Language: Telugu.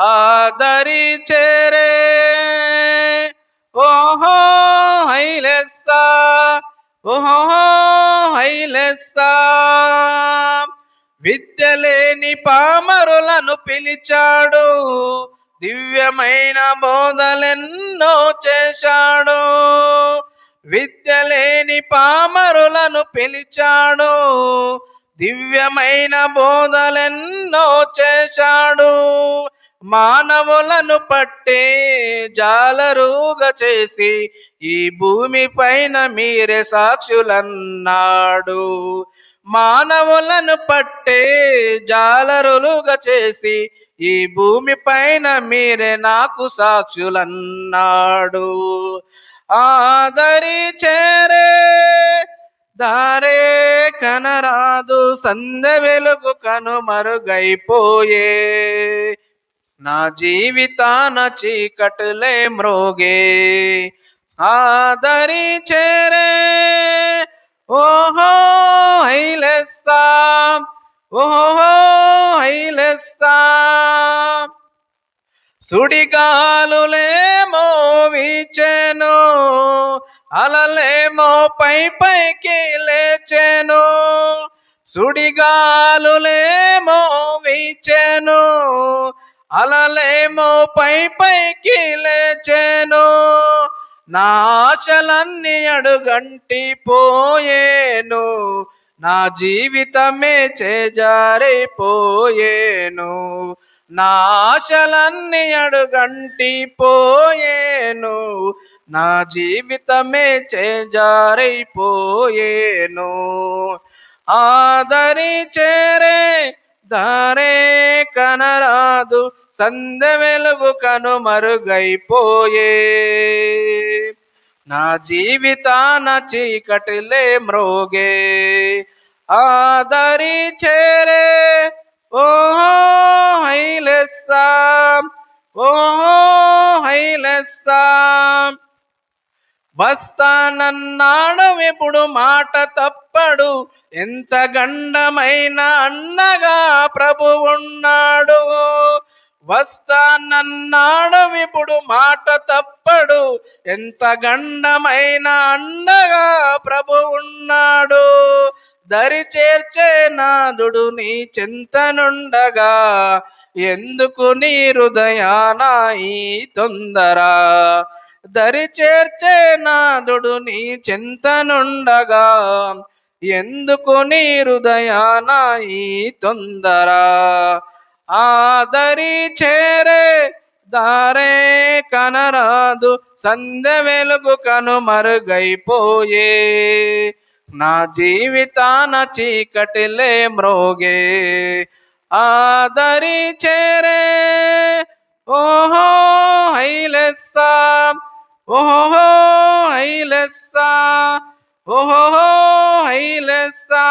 ఆదరి చేరే ఓహో హైలెస్తా ఓహో హైలెస్తా విద్య లేని పామరులను పిలిచాడు. దివ్యమైన బోధలెన్నో చేశాడు. విద్య లేని పామరులను పిలిచాడు. దివ్యమైన బోధలెన్నో చేశాడు. మానవులను పట్టే జాలరుగా చేసి ఈ భూమి పైన మీరే సాక్షులన్నాడు. మానవులను పట్టే జాలరులుగా చేసి ఈ భూమి పైన మీరే నాకు సాక్షులన్నాడు. ఆదరి చేరే దారే కనరాదు సంద వెలుగు కను మరుగైపోయే నా జీవితాన చీకటులే మ్రోగే. ఆదరి చేరే. ఓహో హైలెస్తా. ఓహో హైలెస్తా. సుడిగాలులేమో వీచెను అలలేమో పై పైకి లేచెను. సుడిగాలులేమో వీచెను అలలేమో పై పైకి లేచెను. నా ఆశలన్నీ అడుగంటి పోయేను. నా జీవితమే చేజారైపోయేను. నా ఆశలన్నీ అడుగంటి పోయేను. నా జీవితమే చేజారైపోయేను. ఆదరి చేరే దారే కనరాదు సంద వెలుగు కనుమరుగైపోయే నా జీవితాన చీకటిలే మ్రోగే. ఆదరి చేరే. ఓహో హైలెస్తా ఓహో హైలెస్తా వస్తానన్నాడు ఇప్పుడు మాట తప్పడు. ఎంత గండమైన అన్నగా ప్రభు ఉన్నాడు. వస్తానన్నాడు ఇప్పుడు మాట తప్పడు. ఎంత గండమైన అండగా ప్రభు ఉన్నాడు. దరి చేర్చే నాదుడు నీ చింతనుండగా ఎందుకు నీ హృదయాన ఈ తొందర? దరి చేర్చే నాదుడు నీ చింతనుండగా ఎందుకు నీ హృదయాన ఈ తొందర? ఆదరి చేరే దారే కనరాదు సంధ్య వెలుగు కను మరుగైపోయే. నా జీవితాన చీకటిలే మ్రోగే. ఆదరి చేరే ఓహో హైలెస్సా ఓహో హైలెస్సా ఓహో హైలెస్సా.